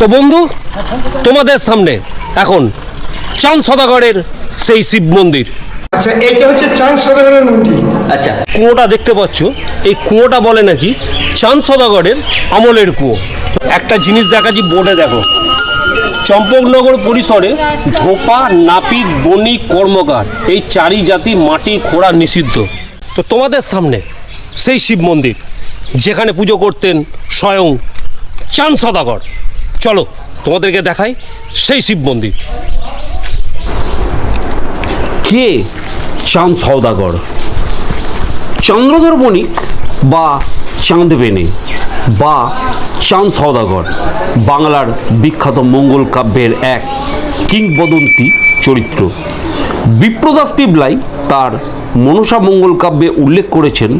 তো বন্ধু তোমাদের সামনে এখন চাঁদ সদাগরের সেই শিব মন্দির। আচ্ছা এইটা হচ্ছে চাঁদ সদাগরের মন্দির। আচ্ছা কুয়োটা দেখতে পাচ্ছ এই কুয়োটা বলে নাকি চাঁদ সদাগরের আমলের কুয়ো। একটা জিনিস দেখাচ্ছি বোর্ডে দেখো। চম্পকনগর পরিসরে ধোপা নাপিত বণিক কর্মকার এই চারি জাতি মাটি খোঁড়া নিষিদ্ধ। তো তোমাদের সামনে সেই শিব মন্দির যেখানে পুজো করতেন স্বয়ং চাঁদ সদাগর। চলো, তোমাদেরকে দেখাই সেই শিব মন্দির। কে? চাঁদ সওদাগর। চন্দ্রধর বণিক বা চাঁদ বেনে বা চাঁদ সওদাগর, বাংলার বিখ্যাত মঙ্গল কাব্যের এক কিংবদন্তি চরিত্র। বিপ্রদাস পিবলাই তার মনসা মঙ্গল কাব্যে উল্লেখ করেছেন,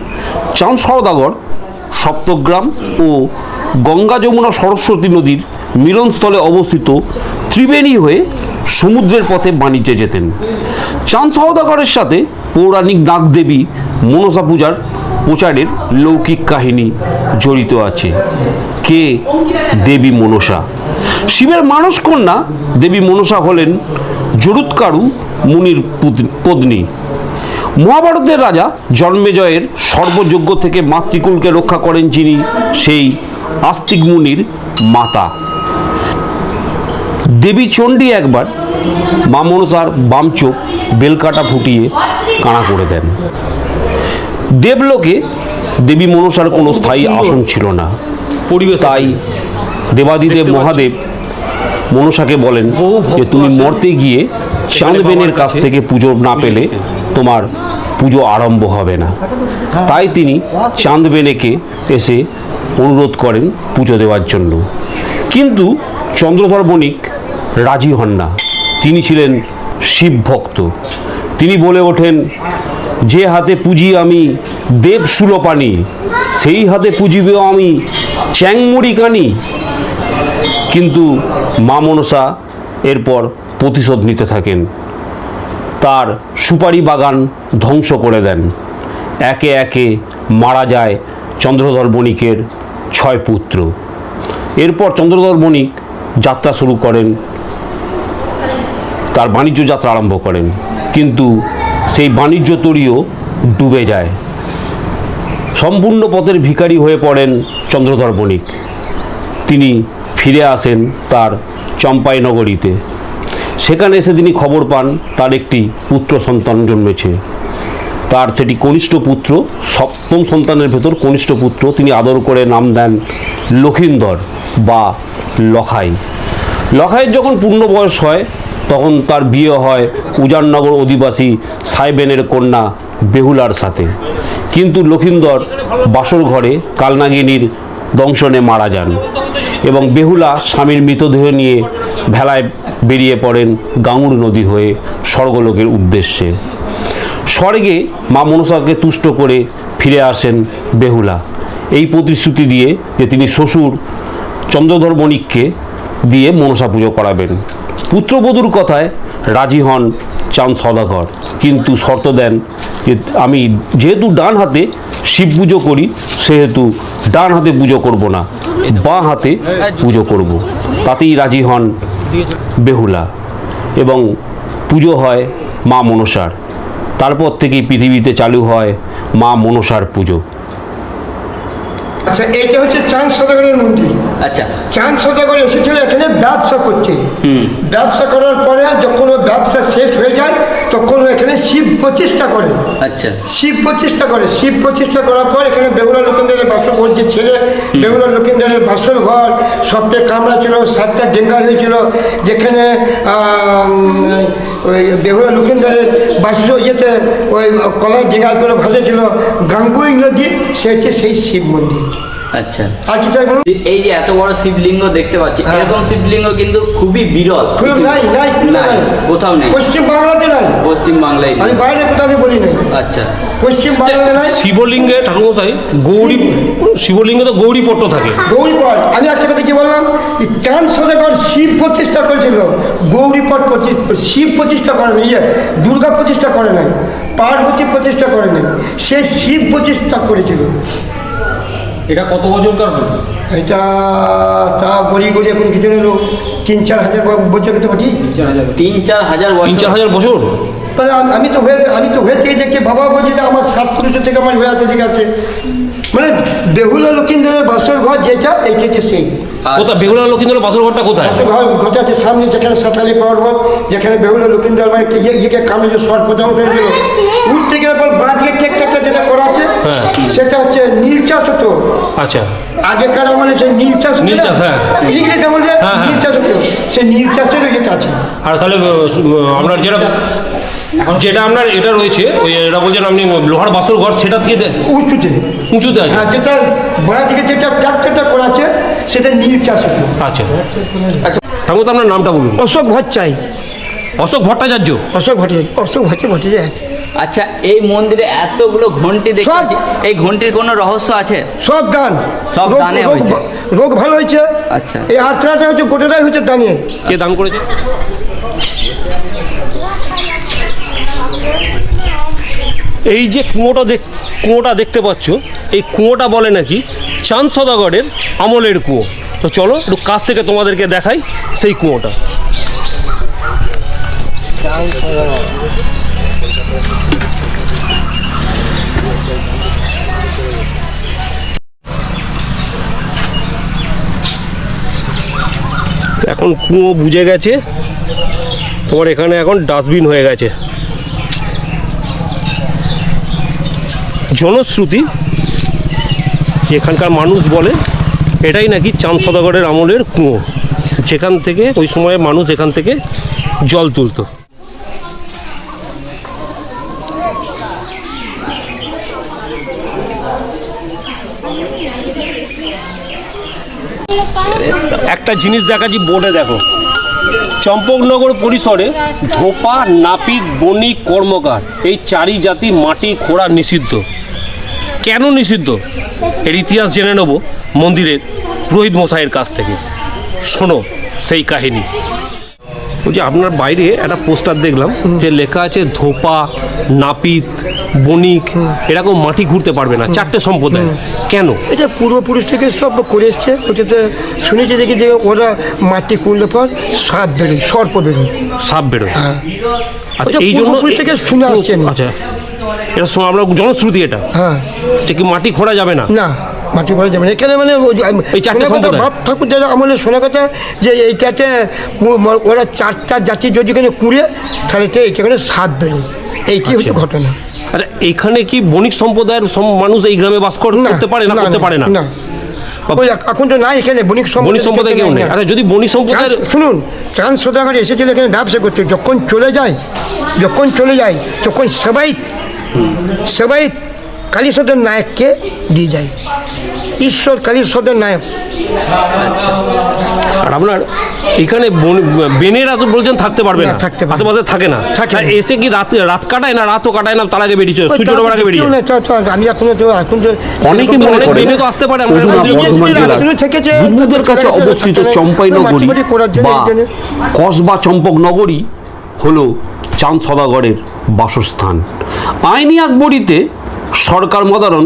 চাঁদ সওদাগর সপ্তগ্রাম ও গঙ্গা যমুনা সরস্বতী নদীর মিলনস্থলে অবস্থিত ত্রিবেণী হয়ে সমুদ্রের পথে বাণিজ্যে যেতেন। চাঁদ সওদাগরের সাথে পৌরাণিক নাগদেবী মনসা পূজার প্রচারের লৌকিক কাহিনী জড়িত আছে। কে? দেবী মনসা। শিবের মানস কন্যা দেবী মনসা হলেন জরুৎকারু মুনির পুত- পত্নী। মহাভারতের রাজা জন্মেজয়ের সর্বযোগ্য থেকে মাতৃকুলকে রক্ষা করেন যিনি, সেই আস্তিক মুনির মাতা। দেবী চণ্ডী একবার মা মনসার বাম চোখ বেলকাটা ফুটিয়ে কানা করে দেন। দেবলোকে দেবী মনসার কোনো স্থায়ী আসন ছিল না। পরিবেশ তাই দেবাদিদেব মহাদেব মনসাকে বলেন যে তুমি মরতে গিয়ে চাঁদবেনের কাছ থেকে পুজো না পেলে তোমার পুজো আরম্ভ হবে না। তাই তিনি চাঁদবেনেকে এসে অনুরোধ করেন পুজো দেওয়ার জন্য। কিন্তু চন্দ্রধর বণিক রাজি হন না। তিনি ছিলেন শিব ভক্ত। তিনি বলে ওঠেন, যে হাতে পুঁজি আমি দেব সুলোপানি সেই হাতে পুজিবে আমি চ্যাংমুড়ি কানি। কিন্তু মা মনসা এরপর প্রতিশোধ নিতে থাকেন। তার সুপারি বাগান ধ্বংস করে দেন। একে একে মারা যায় চন্দ্রধর বণিকের ছয় পুত্র। এরপর চন্দ্রধর বণিক যাত্রা শুরু করেন। তার বাণিজ্য যাত্রা আরম্ভ করেন। কিন্তু সেই বাণিজ্য তরীও ডুবে যায়। সম্পূর্ণ পথের ভিখারি হয়ে পড়েন চন্দ্রধর বণিক তিনি ফিরে আসেন তার চম্পাই নগরীতে সেখানে এসে তিনি খবর পান, তার একটি পুত্র সন্তান জন্মেছে। তার সেটি কনিষ্ঠ পুত্র, সপ্তম সন্তানের ভেতর কনিষ্ঠ পুত্র, তিনি আদর করে নাম দেন লক্ষিন্দর বা লখাই। লখাইয়ের যখন পূর্ণ বয়স হয়, তখন তার বিয়ে হয় উজাননগর অধিবাসী সাইবেনের কন্যা বেহুলার সাথে। কিন্তু লক্ষিন্দর বাসর ঘরে কালনাগিনীর দংশনে মারা যান এবং বেহুলা স্বামীর মৃতদেহ নিয়ে ভেলায় বেরিয়ে পড়েন গাঙুর নদী হয়ে স্বর্গলোকের উদ্দেশ্যে। স্বর্গে মা মনসাকে তুষ্ট করে ফিরে আসেন বেহুলা। এই প্রতিশ্রুতি দিয়ে যে তিনি শ্বশুর চন্দ্রধর বণিককে দিয়ে মনসা পুজো করাবেন। পুত্রবধূর কথায় রাজি হন চাঁদ সদাগর। কিন্তু শর্ত দেন যে আমি যেহেতু ডান হাতে শিব পুজো করি, সেহেতু ডান হাতে পুজো করব না, বাঁ হাতে পুজো করব। তাতেই রাজি হন বেহুলা। এবং পুজো হয় মা মনসার। তারপর থেকেই পৃথিবীতে চালু হয় মা মনসার পুজো। আচ্ছা এইটা হচ্ছে চাঁদ সদাগরের মন্দির। আচ্ছা। চাঁদ সদাগর এসেছিল এখানে ব্যবসা করতে ব্যবসা করার পরে যখন ব্যবসা শেষ হয়ে যায় তখন এখানে শিব প্রতিষ্ঠা করে। আচ্ছা। শিব প্রতিষ্ঠা করে। শিব প্রতিষ্ঠা করার পর এখানে বেহুলা লোকেন্দ্রের বাসর ওর যে ছেলে বেহুলা লোকেন্দ্রের বাসর ঘর সবটা কামরা ছিল সাতটা ডেঙ্গা হয়েছিল যেখানে ওই বেহুলা লুকিন্দারের বাসর ইয়েতে ওই কলার ডেঙ্গা করে ভাসেছিল গাঙ্গুই নদী, সে হচ্ছে সেই শিব মন্দির। আচ্ছা। আর কি চাই বলুন? এই যে এত বড় শিবলিঙ্গ দেখতে পাচ্ছি হ্যাঁ। এরকম শিবলিঙ্গ কিন্তু খুবই বিরল। খুব নাই নাই কোথাও নেই পশ্চিম বাংলাতে নাই। পশ্চিম বাংলায় আমি বাইরে কোথাও বলি নাই। আচ্ছা। পশ্চিম বাংলাতে নাই। শিবলিঙ্গে ঠাকুরমশাই গৌরী শিবলিঙ্গে। তো গৌরীপট্ট থাকে। গৌরীপট আমি একটা কথা কি বললাম? যে চাঁদ সদাগর শিব প্রতিষ্ঠা করেছিল। গৌরীপট প্রতিষ্ঠা শিব প্রতিষ্ঠা করে নাই ইয়ে দুর্গা প্রতিষ্ঠা করে নাই পার্বতী প্রতিষ্ঠা করে নাই। সে শিব প্রতিষ্ঠা করেছিল। এটা কত বছরকার বই এটা তা গড়ি গড়ি এখন কিছু হলো তিন চার হাজার বছর তো বটি তিন চার হাজার তিন চার হাজার বছর। তাহলে আমি- আমি তো হয়ে আমি তো হয়ে থেকে দেখছি বাবা বলছি যে আমার সাত পুরুষের থেকে আমার হয়ে আছে ঠিক আছে। মানে বেহুলা লক্ষিন্দরের বাসর ঘর যেটা এইটা হচ্ছে সেই। কোথায়? বেগুলা লক্ষিন্দর বাসর ঘরটা কোথায়? বাসর ঘর ঘরটা আছে সামনে যেখানে সাঁতালি পর্বত যেখানে বেহুলা লক্ষিন্দর মানে ইয়ে ইয়েকে কামে যে সর প্রথম হয়েছিল উঠতে গেলে পর বাঁ দিকে টেকটাকটা যেটা করা আছে হ্যাঁ। সেটা হচ্ছে নীল চাষ হতো আচ্ছা। আগেকার আমলে সেই নীল চাষ নীল চাষ, হ্যাঁ। ইংরেজ আমলে হ্যাঁ, হ্যাঁ। নীল চাষ হতো সেই নীল চাষের ইয়েটা আছে আর তাহলে আহ, আপনার যেটা যেটা আপনার এটা রয়েছে ওই এটা বলছেন আপনি লোহার বাসর ঘর সেটা থেকে উঁচুতে। উঁচুতে আছে। হ্যাঁ যেটা বাঁ থেকে যেটা চারটা করা আছে সেটা নীল চাষ আচ্ছা। ঠাকুর তো আপনার নামটা বলুন। অশোক ভট্টাচাই অশোক ভট্টাচার্য? অশোক ভট্টাচাই অশোক ভট্টে ভট্টাচাই আচ্ছা এই মন্দিরে এতগুলো ঘন্টি। পাচ্ছি। এই ঘন্টির কোনো রহস্য আছে? সব দান। সব দানে হয়েছে। রোগ ভালো হয়েছে। আচ্ছা। এই আর্থনাটা হচ্ছে গোটাটাই হচ্ছে দানিয়ে কে দান করেছে? এই যে কুঁয়োটা দেখ, কুঁয়োটা দেখতে পাচ্ছ, এই কুঁয়োটা বলে নাকি চাঁদ সদাগরের আমলের কুঁয়ো। তো চলো একটু কাছ থেকে তোমাদেরকে দেখাই সেই কুঁয়োটা। এখন কুয়ো বুঝে গেছে। তোমার এখানে এখন ডাস্টবিন হয়ে গেছে। জনশ্রুতি এখানকার মানুষ বলে, এটাই নাকি চাঁদ সদাগরের আমলের কুঁয়ো, যেখান থেকে ওই সময় মানুষ এখান থেকে জল তুলতো। একটা জিনিস দেখাচ্ছি বোর্ডে দেখো। চম্পকনগর পরিসরে ধোপা, নাপিত, বণিক কর্মকার, এই চারি জাতি মাটি খোঁড়া নিষিদ্ধ। কেন নিষিদ্ধ? এর ইতিহাস জেনে নেব মন্দিরের পুরোহিত মশাইয়ের কাছ থেকে। শোনো সেই কাহিনী। বলছি আপনার বাইরে একটা পোস্টার দেখলাম যে লেখা আছে ধোপা নাপিত বণিক এরকম মাটি ঘুরতে পারবে না চারটে সম্প্রদায়। কেন? এটা পূর্বপুরুষ থেকে সব করে এসছে ওটাতে শুনেছি দেখি যে ওরা মাটি কুড়লে পর সাপ বেরোয় সর্প বেরোয়। সাপ বেরোয়। হ্যাঁ। আচ্ছা এই জন্য থেকে শুনে আসছি। আচ্ছা। এটা শোনো, আমরা জনশ্রুতি এটা। হ্যাঁ। যে কি মাটি খোঁড়া যাবে না? না মাটি ভরা যাবে না। এখানে মানে এই চারটে বাপ ঠাকুর দাদা আমলে শোনা কথা যে এইটাতে ওরা চারটা জাতি যদি এখানে কুড়ে তাহলে তো এইটা এখানে সাপ বেরোয় এইটি হচ্ছে আচ্ছা। ঘটনা। আচ্ছা এখানে কি বণিক সম্প্রদায়ের সম- মানুষ এই গ্রামে বাস কর- করতে পারে না করতে পারে না? না। এখন তো নাই এখানে বণিক বণিক সম্প্রদায় কেউ নেই না। আচ্ছা যদি বণিক সম্প্রদায়ের চাঁদ- শুনুন চাঁদ সদাগর এসেছিল এখানে ব্যবসা করতে। যখন চলে যায় যখন চলে যায় তখন সবাই সবাই কালীসদর নায়ককে দিয়ে যায়। ঈশ্বর কালীসদর নায়ক। আর আপনার এখানে বন- বেনেরা তো বলছেন থাকতে পারবে না, থাকতে। আশেপাশে থাকে না। এসে কি রাত রাত কাটায় না? রাতও কাটায় না? তার আগে বেরিয়েছে। সূর্য আগে বেরিয়ে আমি এখন তো এখন অনেকে মনে বেনে তো আসতে পারে বুধবুদের কাছে অবস্থিত চম্পাই নগরী বা। কসবা চম্পক নগরী হল চাঁদ সদাগরের বাসস্থান। আইনি আকবরীতে সরকার মদারণ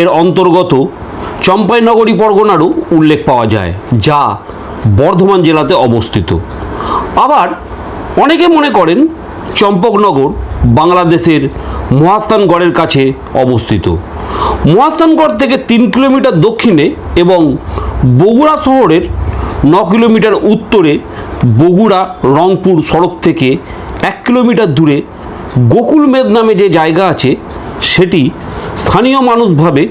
এর অন্তর্গত চম্পাইনগরী পরগনারও উল্লেখ পাওয়া যায়, যা বর্ধমান জেলাতে অবস্থিত। আবার অনেকে মনে করেন চম্পকনগর বাংলাদেশের মহাস্থানগড়ের কাছে অবস্থিত। মহাস্থানগড় থেকে তিন কিলোমিটার দক্ষিণে এবং বগুড়া শহরের ন কিলোমিটার উত্তরে বগুড়া রংপুর সড়ক থেকে এক কিলোমিটার দূরে গোকুল মেদ নামে যে জায়গা আছে, সেটি স্থানীয় মানুষ ভাবে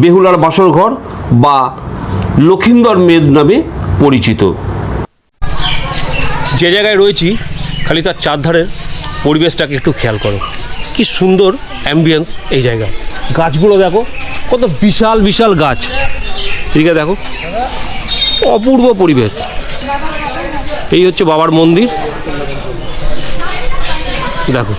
বেহুলার বাসরঘর বা লক্ষিন্দর মেদ নামে পরিচিত। যে জায়গায় রয়েছি, খালি তার চারধারের পরিবেশটাকে একটু খেয়াল করো। কি সুন্দর অ্যাম্বিয়েন্স এই জায়গায় গাছগুলো দেখো, কত বিশাল বিশাল গাছ। ঠিক আছে দেখো, অপূর্ব পরিবেশ। এই হচ্ছে বাবার মন্দির। দেখো